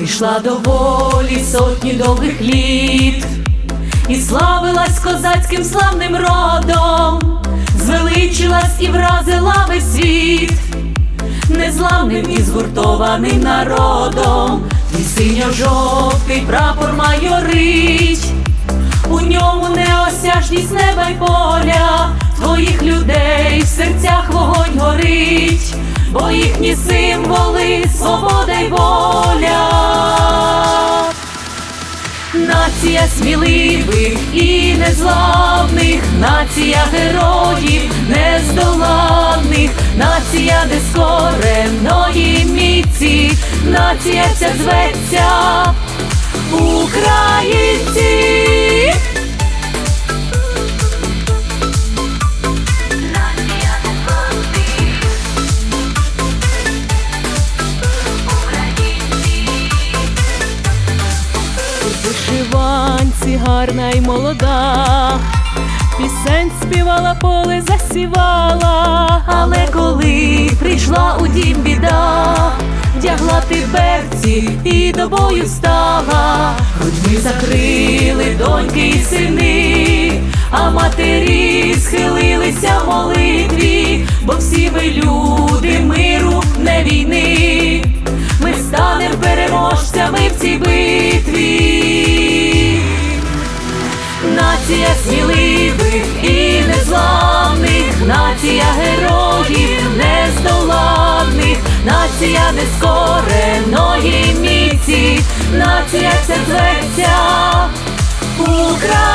Прийшла до волі сотні довгих літ, і славилась козацьким славним родом, звеличилась і вразила весь світ, незламним і згуртованим народом, твій синьо-жовтий прапор майорить, у ньому неосяжність неба й поля, твоїх людей в серцях вогонь горить, бо їхні символи свобода й воля. Нація сміливих і незламних, нація героїв нездоланних, нація нескореної міці, нація ця зветься Українці. Вишиванці гарна й молода, пісень співала, поле засівала, але коли прийшла у дім біда, вдягла ти берці і до бою стала, грудьми закрили доньки й сини, а матері схилилися в молитві, бо всі ми люди миру, не війни. Ми станем переможцями в цій битві. Сміливих і незламних, нація героїв нездоланних, нація нескореної міці, нація це зветься Українці.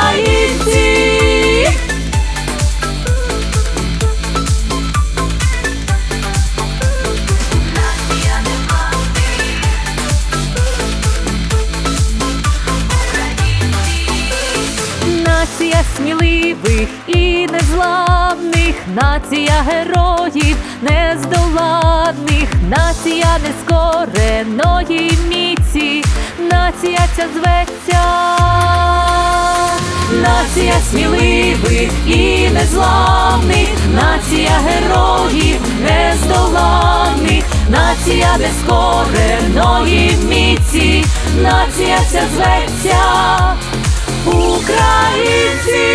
Сміливих і незламних, нація героїв нездоладних, нація нескореної міці, нація ця зветься, нація сміливих і незламних, нація героїв нездоланних, нація нескореної міці, нація ця зветься. Українці!